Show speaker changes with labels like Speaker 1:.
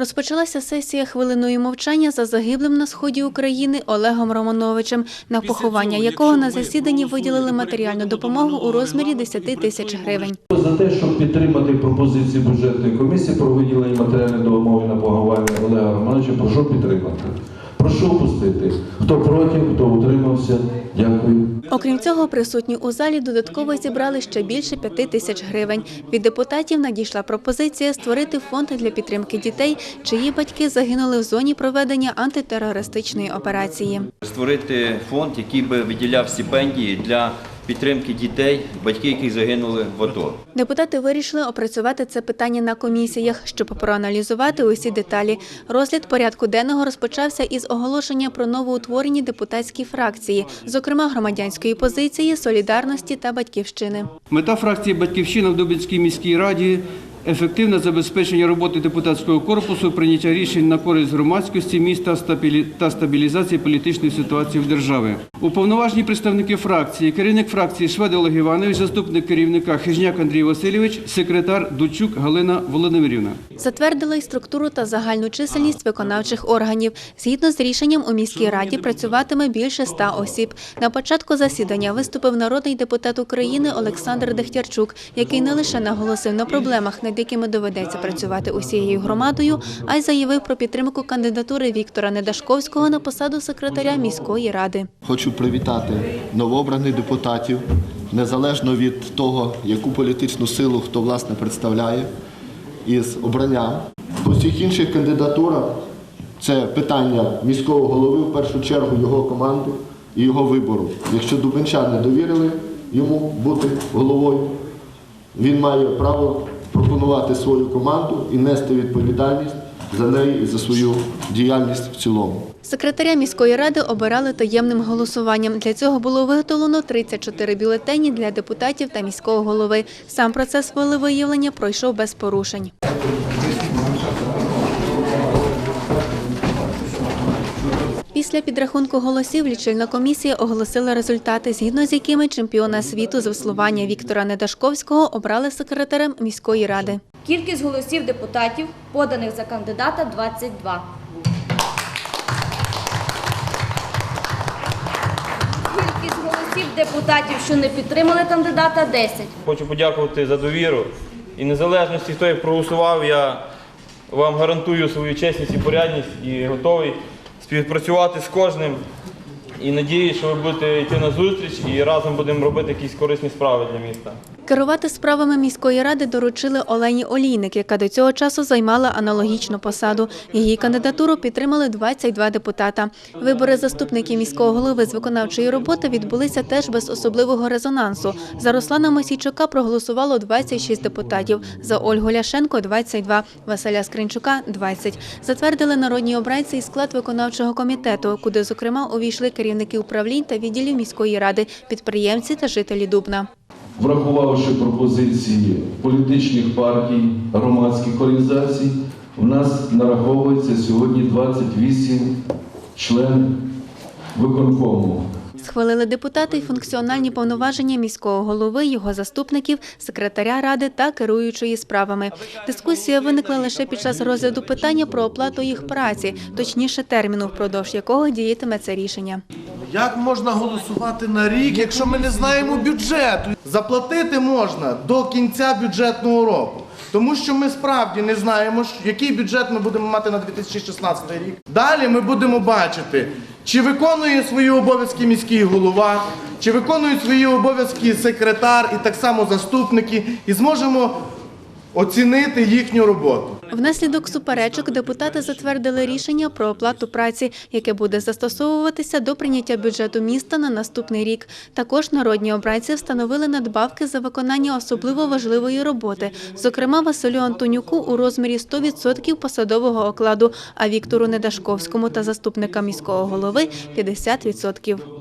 Speaker 1: Розпочалася сесія хвилиною мовчання за загиблим на сході України Олегом Романовичем, на поховання якого на засіданні виділили матеріальну допомогу у розмірі 10 тисяч гривень.
Speaker 2: За те, щоб підтримати пропозиції бюджетної комісії про виділення матеріальної допомоги на поховання Олега Романовича, прошу підтримати. Прошу опустити. Хто проти, хто утримався. Дякую.
Speaker 1: Окрім цього, присутні у залі додатково зібрали ще більше п'яти тисяч гривень. Від депутатів надійшла пропозиція створити фонд для підтримки дітей, чиї батьки загинули в зоні проведення антитерористичної операції.
Speaker 3: створити фонд, який би виділяв стипендії для підтримки дітей, батьки яких загинули в АТО.
Speaker 1: Депутати вирішили опрацювати це питання на комісіях, щоб проаналізувати усі деталі. Розгляд порядку денного розпочався із оголошення про новоутворені депутатські фракції, зокрема громадянської позиції, солідарності та батьківщини.
Speaker 4: Мета фракції Батьківщина в Дубинській міській раді ефективне забезпечення роботи депутатського корпусу, прийняття рішень на користь громадськості міста та стабілізації політичної ситуації в державі. Уповноважені представники фракції, керівник фракції Швед Олег Іванович, заступник керівника Хижняк Андрій Васильович, секретар Дучук Галина Володимирівна.
Speaker 1: Затвердили й структуру та загальну чисельність виконавчих органів. Згідно з рішенням у міській раді працюватиме більше ста осіб. На початку засідання виступив народний депутат України Олександр Дехтярчук, який не лише наголосив на проблемах, над якими доведеться працювати усією громадою, а й заявив про підтримку кандидатури Віктора Недашковського на посаду секретаря міської ради.
Speaker 5: Хочу привітати новообраних депутатів, незалежно від того, яку політичну силу хто власне представляє, із обранням. По всіх інших кандидатурах це питання міського голови, в першу чергу його команди і його вибору. Якщо дубенчани довірили йому бути головою, він має право пропонувати свою команду і нести відповідальність за неї і за свою діяльність в цілому.
Speaker 1: Секретаря міської ради обирали таємним голосуванням. Для цього було виготовлено 34 бюлетені для депутатів та міського голови. Сам процес волевиявлення пройшов без порушень. Після підрахунку голосів лічильна комісія оголосила результати, згідно з якими чемпіона світу з веслування Віктора Недашковського обрали секретарем міської ради.
Speaker 6: Кількість голосів депутатів, поданих за кандидата 22. Кількість голосів депутатів, що не підтримали кандидата 10.
Speaker 7: Хочу подякувати за довіру. І незалежності, хто як проголосував, я вам гарантую свою чесність і порядність і готовий співпрацювати з кожним. І надію, що ви будете йти на зустріч і разом будемо робити якісь корисні справи для міста.
Speaker 1: Керувати справами міської ради доручили Олені Олійник, яка до цього часу займала аналогічну посаду. Її кандидатуру підтримали 22 депутата. Вибори заступників міського голови з виконавчої роботи відбулися теж без особливого резонансу. За Руслана Мосійчука проголосувало 26 депутатів, за Ольгу Ляшенко – 22, Василя Скринчука – 20. Затвердили народні обранці і склад виконавчого комітету, куди, зокрема, увійшли керівники управлінь та відділів міської ради, підприємці та жителі Дубна.
Speaker 2: Врахувавши пропозиції політичних партій, громадських організацій, у нас нараховується сьогодні 28 членів виконкому.
Speaker 1: Схвалили депутати й функціональні повноваження міського голови, його заступників, секретаря ради та керуючої справами. Дискусія виникла лише під час розгляду питання про оплату їх праці, точніше терміну, впродовж якого діятиме це рішення.
Speaker 8: Як можна голосувати на рік, якщо ми не знаємо бюджету? Заплатити можна до кінця бюджетного року. Тому що ми справді не знаємо, який бюджет ми будемо мати на 2016 рік. Далі ми будемо бачити, чи виконує свої обов'язки міський голова, чи виконують свої обов'язки секретар і так само заступники, і зможемо оцінити їхню роботу.
Speaker 1: Внаслідок суперечок депутати затвердили рішення про оплату праці, яке буде застосовуватися до прийняття бюджету міста на наступний рік. Також народні обранці встановили надбавки за виконання особливо важливої роботи, зокрема Василю Антонюку у розмірі 100% посадового окладу, а Віктору Недашковському та заступника міського голови 50%.